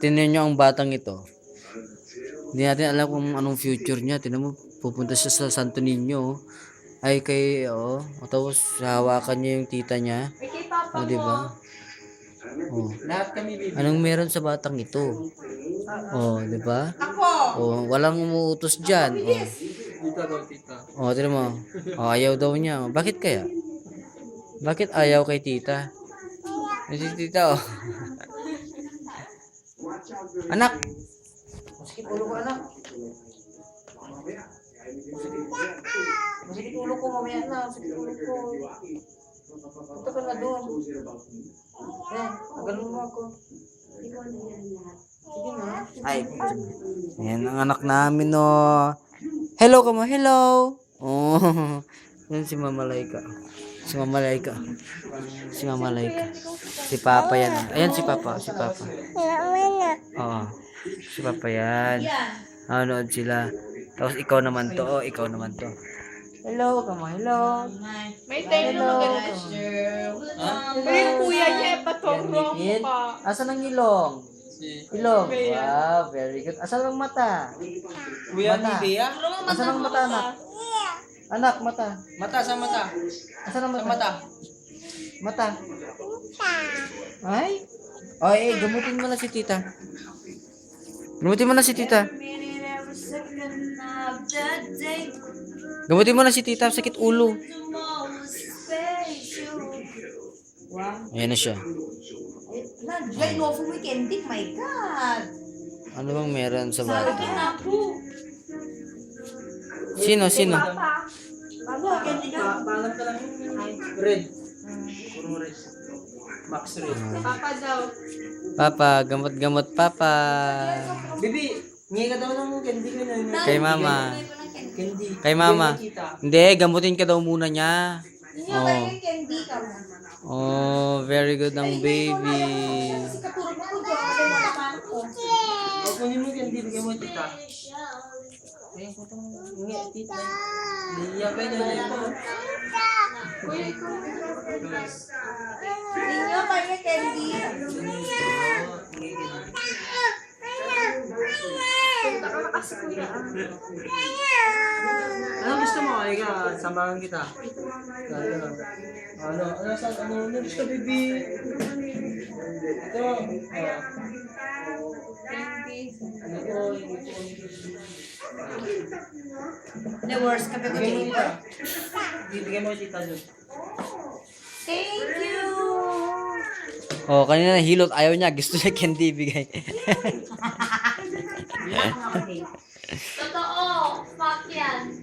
Tingnan nyo ang batang ito. Hindi natin alam kung anong future niya. Tingnan mo, pupunta siya sa Santo Niño. Ay kay, oo. O, tapos, hawakan niya yung tita niya. O, di ba? O. Lahat kami baby. Anong meron sa batang ito? O, di ba? Ako! O, walang umuutos dyan. O. Tita daw, tita. O, tingnan mo. O, ayaw daw niya. Bakit kaya? Bakit ayaw kay tita? Si tita, o. Anak! Masakit ulo ko anak. Masakit ulo ko mamaya na. Masakit ulo ko. Punta ka na doon. Eh, tagalun mo ako. Sige na. Ay, Ayan ang anak namin, no. Hello ka mo, hello. Oh, yan si Mama Laika. Si Mama Laika. Si Mama Laika. Si Papa yan. Ayan si Papa, si Papa. Oo. Si Papa yan. Nanonood sila. Tapos ikaw naman to, oh, ikaw naman to. Hello ka mo, hello. May time na maganda. Pero yung kuya niya, patoro Kid, pa. asan ang ilong? Ilong. Wow, very good. Asan ang mata? Kuya Mata. ni Bea? Asan ang mata, anak? Anak, mata. Mata sa mata. Asan ang Sa mata? mata. Mata. Ay. Ay, eh, gamutin mo na si tita. Gamutin mo na si tita. Gamutin mo na si tita, sakit ulo. Ayan na siya. Nag-dry no for weekend, my God. Ano bang meron sa bata? Sino, sino? Papa. Papa, candy Pa pangat ka lang. Red. Puro red. Max red. Papa daw. Papa, gamot-gamot papa. Bibi, ngi ka daw ng candy ko na. Kay mama. Candy. Kay mama. Hindi, gamutin ka daw muna niya. Mo? Oh, very good ang baby. Kasi katulog mo ko ko. Kunin candy, bigyan mo tita. Ayun ko itong ngi, tita. Naiiyak ka niya po. Kuya, ikaw. Candy? Ano gusto mo? Ay ka, kita. Ano? Ano? Ano sa ano? Ano gusto, baby? Ito. Oh. Ano ko? The worst kape ko tita. Bibigyan mo tita doon. Oh, kanina hilot ayaw niya, gusto niya candy bigay. Totoo, fuck yan.